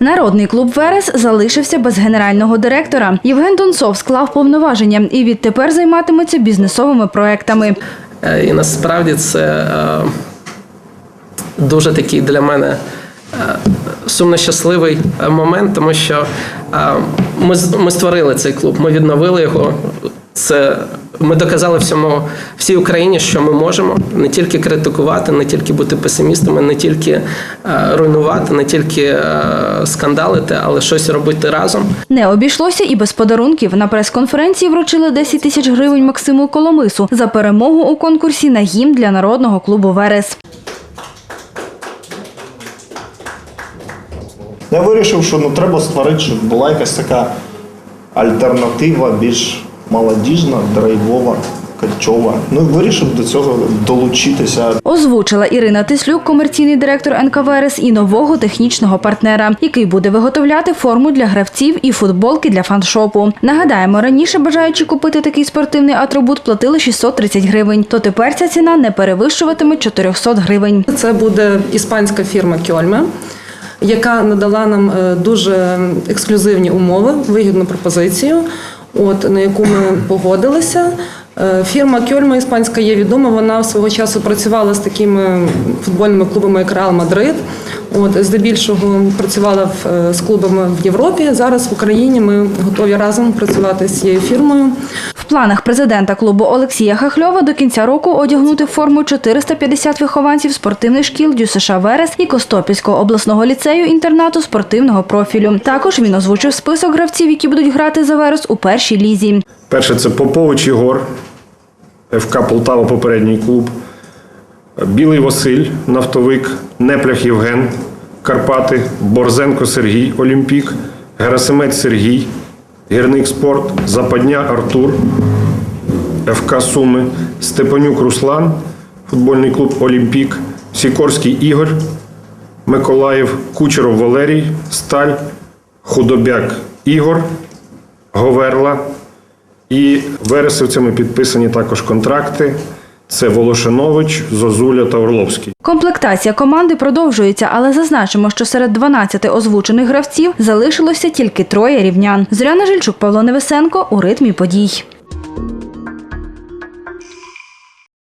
Народний клуб Верес залишився без генерального директора. Євген Донцов склав повноваження і відтепер займатиметься бізнесовими проектами. Е, І насправді це е, дуже такий для мене е, сумно щасливий момент, тому що ми, ми створили цей клуб, ми відновили його. Це ми доказали всьому всій Україні, що ми можемо не тільки критикувати, не тільки бути песимістами, не тільки е, руйнувати, не тільки е, скандалити, але щось робити разом. Не обійшлося і без подарунків. На прес-конференції вручили 10 тисяч гривень Максиму Коломису за перемогу у конкурсі на гімн для народного клубу Верес. Я вирішив, що ну треба створити, щоб була якась така альтернатива, більш молодіжна, драйвова, качова. Ну і вирішив до цього долучитися. Озвучила Ірина Тислюк, комерційний директор НК Верес, і нового технічного партнера, який буде виготовляти форму для гравців і футболки для фаншопу. Нагадаємо, раніше бажаючи купити такий спортивний атрибут, платили 630 гривень. То тепер ця ціна не перевищуватиме 400 гривень. Це буде іспанська фірма Кьольме, яка надала нам е, дуже ексклюзивні умови, вигідну пропозицію, от, на яку ми погодилися. Е, Фірма Кьольма іспанська є відома. Вона свого часу працювала з такими футбольними клубами, як Реал Мадрид. От, здебільшого працювала в, е, з клубами в Європі. Зараз в Україні ми готові разом працювати з цією фірмою. Планах президента клубу Олексія Хахльова до кінця року одягнути форму 450 вихованців спортивних шкіл ДЮСШ Верес і Костопільського обласного ліцею інтернату спортивного профілю. Також він озвучив список гравців, які будуть грати за Верес у першій лізі. Перше це Попович Ігор, ФК Полтава попередній клуб, Білий Василь, нафтовик, Неплях Євген, Карпати, Борзенко Сергій, Олімпік, Герасимець Сергій, Гірник Спорт, Западня Артур, ФК Суми, Степанюк Руслан, футбольний клуб Олімпік, Сікорський Ігор, Миколаїв, Кучеров Валерій, Сталь, Худобяк Ігор, Говерла. І вересівцями підписані також контракти. Це Волошинович, Зозуля та Орловський. Комплектація команди продовжується, але зазначимо, що серед 12 озвучених гравців залишилося тільки троє рівнян. Зоряна Жильчук, Павло Невесенко у ритмі подій.